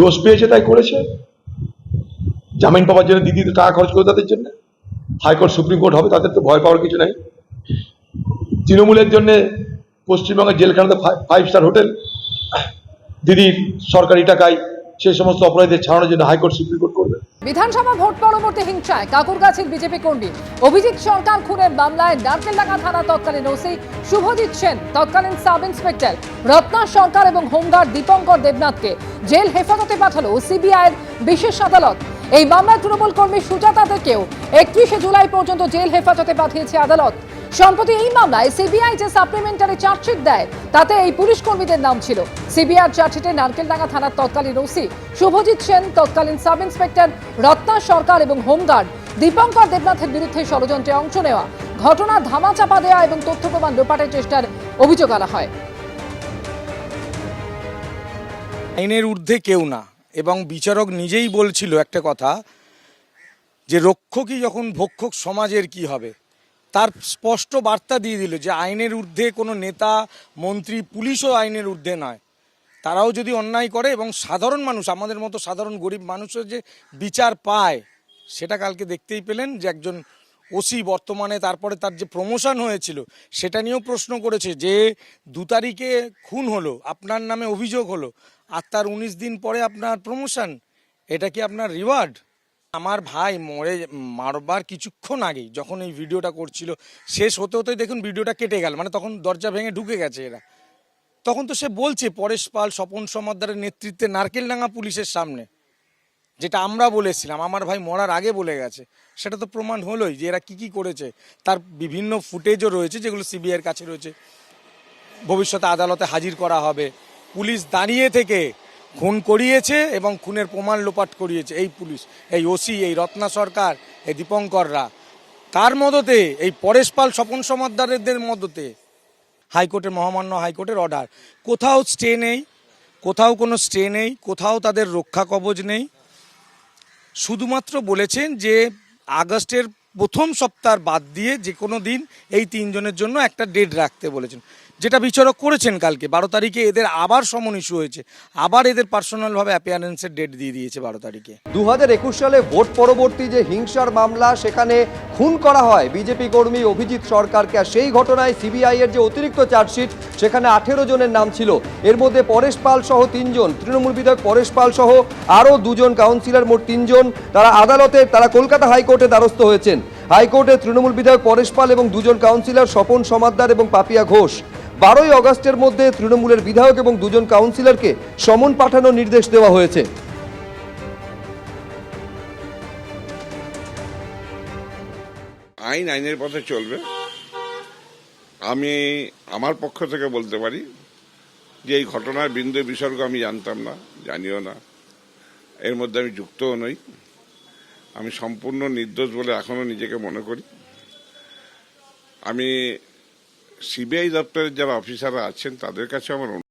দোষ পেয়েছে তাই করেছে? জামিন পাওয়ার জন্য দিদি টাকা খরচ করে তাদের জন্য। হাইকোর্ট সুপ্রিম কোর্ট হবে, তাদের তো ভয় পাওয়ার কিছু নাই। তৃণমূলের জন্য পশ্চিমবঙ্গের জেলখানাতে ফাইভ স্টার হোটেল দিদির সরকারি টাকায় সেই সমস্ত অপরাধীদের ছাড়ানোর জন্য হাইকোর্ট সুপ্রিম কোর্ট করবে। বিধানসভা ভোট পরবর্তী হিংসায় কাকুরগাছির বিজেপি কর্মী অভিজিৎ সরকার খুনের মামলায় নারকেলডাঙ্গা থানা তৎকালীন ওসি শুভজিৎ সেন, তৎকালীন সাব ইন্সপেক্টর রত্না সরকার এবং হোমগার্ড দীপঙ্কর দেবনাথকে জেল হেফাজতে পাঠালো সিবিআইয়ের বিশেষ আদালত। এই মামলায় তৃণমূল কর্মী সুজাতাদেরকেও একত্রিশে জুলাই পর্যন্ত জেল হেফাজতে পাঠিয়েছে আদালত। সম্প্রতি এই মামলায় সিবিআই যে সাপ্লিমেন্টারি চার্জশিট দেয়, তাতে এই পুলিশ কর্মীদের নাম ছিল। সিবিআই চার্জশিটে নারকেলডাঙ্গা থানার তৎকালীন ওসি শুভজিৎ সেন, তৎকালীন সাব ইন্সপেক্টর রত্না সরকার এবং হোমগার্ড দীপঙ্কর দেবনাথের বিরুদ্ধে ষড়যন্ত্রে অংশ নেওয়া, ঘটনা ধামাচাপা দেওয়া এবং তথ্য প্রমাণ লোপাটের চেষ্টার অভিযোগ আনা হয়। আইনের ঊর্ধ্বে কেউ না এবং বিচারক নিজেই বলছিল একটা কথা যে রক্ষকই যখন ভক্ষক, সমাজের কি হবে? তার স্পষ্ট বার্তা দিয়ে দিল যে আইনের ঊর্ধ্বে কোনো নেতা, মন্ত্রী, পুলিশও আইনের ঊর্ধ্বে নয়। তারাও যদি অন্যায় করে এবং সাধারণ মানুষ, আমাদের মতো সাধারণ গরিব মানুষের যে বিচার পায়, সেটা কালকে দেখতেই পেলেন যে একজন ওসি বর্তমানে তারপরে তার যে প্রমোশন হয়েছিল, সেটা নিয়েও প্রশ্ন করেছে যে দু তারিখে খুন হলো, আপনার নামে অভিযোগ হলো, আর তার উনিশ দিন পরে আপনার প্রমোশন, এটা কি আপনার রিওয়ার্ড? আমার ভাই মরে মারবার কিছুক্ষণ আগেই যখন এই ভিডিওটা করছিল, শেষ হতে হতে দেখুন ভিডিওটা কেটে গেল মানে তখন দরজা ভেঙে ঢুকে গেছে এরা। তখন তো সে বলছে, পরেশ পাল স্বপন সমাদ্দারের নেতৃত্বে নারকেলডাঙ্গা পুলিশের সামনে, যেটা আমরা বলেছিলাম, আমার ভাই মরার আগে বলে গেছে। সেটা তো প্রমাণ হলোই যে এরা কি কি করেছে। তার বিভিন্ন ফুটেজও রয়েছে যেগুলো সিবিআইয়ের কাছে রয়েছে। ভবিষ্যতে আদালতে হাজির করা হবে। পুলিশ দাঁড়িয়ে থেকে খুন করিয়েছে এবং খুনের প্রমাণ লোপাট করিয়েছে। এই পুলিশ, এই ওসি, এই রত্না সরকার, এই দীপঙ্কররা। তার মদতে, এই পরেশ পাল স্বপন সমাদ্দারদের মদতে হাইকোর্টের মহামান্য হাইকোর্টের অর্ডার। কোথাও স্টে নেই, কোথাও কোনো স্টে নেই, কোথাও তাদের রক্ষা কবচ নেই। শুধুমাত্র বলেছেন যে, আগস্টের প্রথম সপ্তাহ বাদ দিয়ে যে কোনো দিন এই তিনজনের জন্য একটা ডেট রাখতে বলেছেন। যেটা বিচারক করেছেন কালকে, বারো তারিখে এদের আবার সমন ইস্যু হয়েছে। আবার এদের পার্সোনালভাবে অ্যাপিয়ারেন্সের ডেট দিয়ে দিয়েছে বারো তারিখে। দু হাজার একুশ সালে ভোট পরবর্তী যে হিংসার মামলা, সেখানে খুন করা হয় বিজেপি কর্মী অভিজিৎ সরকারকে। সেই ঘটনায় সিবিআই এর যে অতিরিক্ত চার্জশিট, সেখানে আঠেরো জনের নাম ছিল। এর মধ্যে পরেশ পাল সহ তিনজন, তৃণমূল বিধায়ক পরেশ পাল সহ আরও দুজন, কাউন্সিলর মোট তিনজন। তারা আদালতে, তারা কলকাতা হাইকোর্টে দ্বারস্থ হয়েছেন। হাইকোর্টে তৃণমূল বিধায়ক পরেশ পাল এবং দুজন কাউন্সিলর স্বপন সমাদ্দার এবং পাপিয়া ঘোষ। বারোই অগস্টের মধ্যে তৃণমূলের বিধায়ক এবং দুজন কাউন্সিলরকে সমন পাঠানোর নির্দেশ দেওয়া হয়েছে। আইন আইনের পথে চলবে। আমি আমার পক্ষ থেকে বলতে পারি যে এই ঘটনার বিন্দু বিসর্গ আমি জানতাম না, জানিও না। এর মধ্যে আমি যুক্তও নই। আমি সম্পূর্ণ নির্দোষ বলে এখনও নিজেকে মনে করি। আমি সিবিআই দপ্তরের যারা অফিসাররা আছেন তাদের কাছে আমার